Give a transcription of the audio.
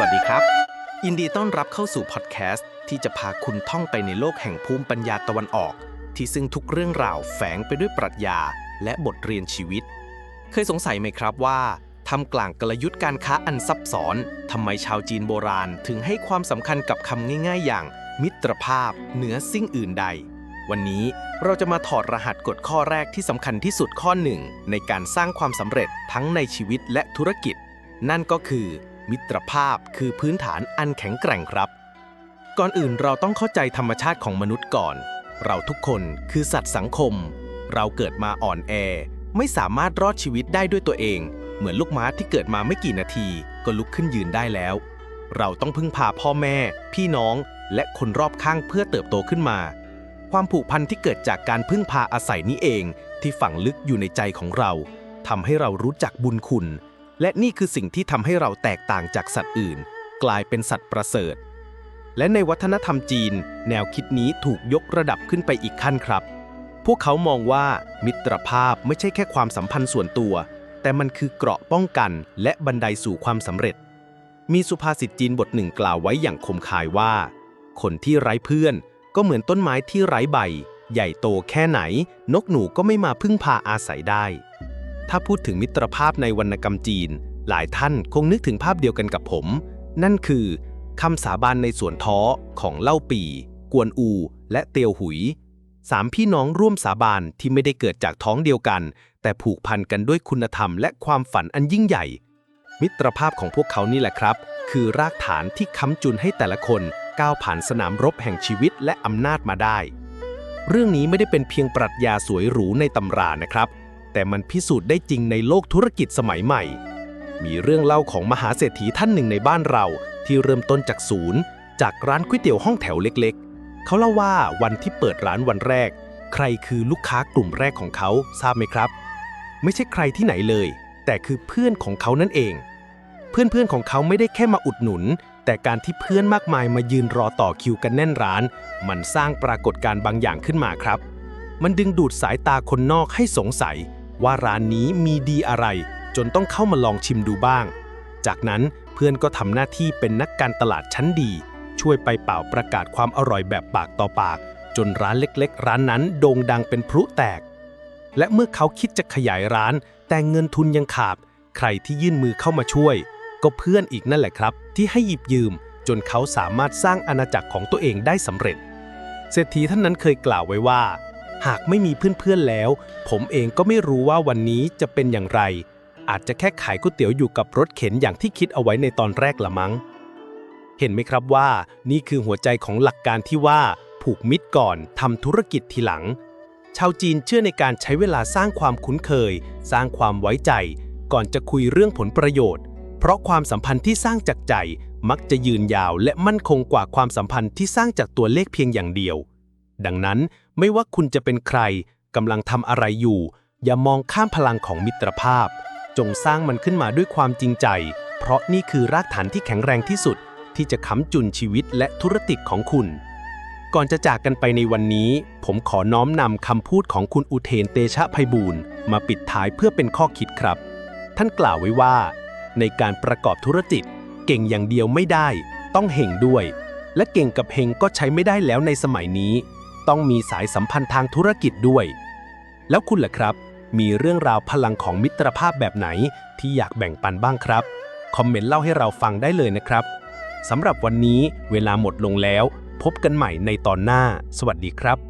วัสดีครับ ยินดีต้อนรับเข้าสู่พอดแคสต์ที่จะพาคุณท่องไปในโลกแห่งภูมิปัญญาตะวันออก ที่ซึ่งทุกเรื่องราวแฝงไปด้วยปรัชญา และบทเรียนชีวิต เคยสงสัยไหมครับว่าทำกลางกลยุทธ์การค้าอันซับซ้อนทำไมชาวจีนโบราณถึงให้ความสำคัญกับคำง่าย ๆ อย่าง มิตรภาพ เหนือสิ่งอื่นใด วันนี้เราจะมาถอดรหัสกฎข้อแรกที่สำคัญที่สุดข้อหนึ่งในการสร้างความสำเร็จทั้งในชีวิตและธุรกิจ นั่นก็คือ มิตรภาพคือพื้นฐานอันแข็งแกร่งครับ ก่อนอื่นเราต้องเข้าใจธรรมชาติของมนุษย์ก่อน เราทุกคนคือสัตว์สังคม เราเกิดมาอ่อนแอ ไม่สามารถรอดชีวิตได้ด้วยตัวเอง เหมือนลูกม้าที่เกิดมาไม่กี่นาที ก็ลุกขึ้นยืนได้แล้ว เราต้องพึ่งพาพ่อแม่ พี่น้อง และคนรอบข้างเพื่อเติบโตขึ้นมา ความผูกพันที่เกิดจากการพึ่งพาอาศัยนี้เอง ที่ฝังลึกอยู่ในใจของเราทำให้เรารู้จักบุญคุณ และนี่คือสิ่งที่ทำให้เราแตกต่างจากสัตว์อื่น กลายเป็นสัตว์ประเสริฐ และในวัฒนธรรมจีน แนวคิดนี้ถูกยกระดับขึ้นไปอีกขั้นครับ พวกเขามองว่ามิตรภาพไม่ใช่แค่ความสัมพันธ์ส่วนตัว แต่มันคือเกราะป้องกันและบันไดสู่ความสำเร็จ มีสุภาษิตจีนบทหนึ่งกล่าวไว้อย่างคมคายว่า คนที่ไร้เพื่อน ก็เหมือนต้นไม้ที่ไร้ใบ ใหญ่โตแค่ไหน นกหนูก็ไม่มาพึ่งพาอาศัยได้ ถ้าพูดถึงมิตรภาพในวรรณกรรมจีน หลายท่านคงนึกถึงภาพเดียวกันกับผม นั่นคือคำสาบานในสวนท้อของเล่าปีกวนอู และเตียวหุย สามพี่น้องร่วมสาบานที่ไม่ได้เกิดจากท้องเดียวกัน แต่ผูกพันกันด้วยคุณธรรมและความฝันอันยิ่งใหญ่ มิตรภาพของพวกเขานี่แหละครับ คือรากฐานที่ค้ำจุนให้แต่ละคนก้าวผ่านสนามรบแห่งชีวิตและอำนาจมาได้ เรื่องนี้ไม่ได้เป็นเพียงปรัชญาสวยหรูในตำรานะครับ แต่มันพิสูจน์ได้จริงในโลกธุรกิจสมัยใหม่ มีเรื่องเล่าของมหาเศรษฐีท่านหนึ่งในบ้านเรา ที่เริ่มต้นจากศูนย์ จากร้านก๋วยเตี๋ยวห้องแถวเล็กๆ เขาเล่าว่าวันที่เปิดร้านวันแรก ใครคือลูกค้ากลุ่มแรกของเขาทราบไหมครับ ไม่ใช่ใครที่ไหนเลย แต่คือเพื่อนของเขานั่นเอง เพื่อนๆของเขาไม่ได้แค่มาอุดหนุน แต่การที่เพื่อนมากมายมายืนรอต่อคิวกันแน่นร้าน มันสร้างปรากฏการณ์บางอย่างขึ้นมาครับ มันดึงดูดสายตาคนนอกให้สงสัย ว่าร้านนี้มีดีอะไร จนต้องเข้ามาลองชิมดูบ้าง จากนั้นเพื่อนก็ทำหน้าที่เป็นนักการตลาดชั้นดี ช่วยไปเป่าประกาศความอร่อยแบบปากต่อปาก จนร้านเล็กๆ ร้านนั้นโด่งดังเป็นพลุแตก และเมื่อเขาคิดจะขยายร้าน แต่เงินทุนยังขาด ใครที่ยื่นมือเข้ามาช่วย ก็เพื่อนอีกนั่นแหละครับ ที่ให้หยิบยืม จนเขาสามารถสร้างอาณาจักรของตัวเองได้สำเร็จ เศรษฐีท่านนั้นเคยกล่าวไว้ว่า หากไม่มีเพื่อนๆแล้ว ผมเองก็ไม่รู้ว่าวันนี้จะเป็นอย่างไร อาจจะแค่ขายก๋วยเตี๋ยวอยู่กับรถเข็นอย่างที่คิดเอาไว้ในตอนแรกละมั้ง เห็นไหมครับว่า นี่คือหัวใจของหลักการที่ว่าผูกมิตรก่อนทำธุรกิจทีหลัง ชาวจีนเชื่อในการใช้เวลาสร้างความคุ้นเคย สร้างความไว้ใจ ก่อนจะคุยเรื่องผลประโยชน์ เพราะความสัมพันธ์ที่สร้างจากใจมักจะยืนยาวและมั่นคงกว่าความสัมพันธ์ที่สร้างจากตัวเลขเพียงอย่างเดียว ดังนั้น ไม่ว่าคุณจะเป็นใครกำลังทำอะไรอยู่ อย่ามองข้ามพลังของมิตรภาพ จงสร้างมันขึ้นมาด้วยความจริงใจ เพราะนี่คือรากฐานที่แข็งแรงที่สุด ที่จะค้ำจุนชีวิตและธุรกิจของคุณ ก่อนจะจากกันไปในวันนี้ ผมขอน้อมนำคำพูดของคุณอุเทนเตชะไพบูลมาปิดท้ายเพื่อเป็นข้อคิดครับ ท่านกล่าวไว้ว่า ในการประกอบธุรกิจ เก่งอย่างเดียวไม่ได้ ต้องเห่งด้วย และเก่งกับเฮงก็ใช้ไม่ได้แล้วในสมัยนี้ ต้องมีสายสัมพันธ์ทางธุรกิจด้วย แล้วคุณล่ะครับ มีเรื่องราวพลังของมิตรภาพแบบไหนที่อยากแบ่งปันบ้างครับ คอมเมนต์เล่าให้เราฟังได้เลยนะครับสำหรับวันนี้เวลาหมดลงแล้ว พบกันใหม่ในตอนหน้า สวัสดีครับ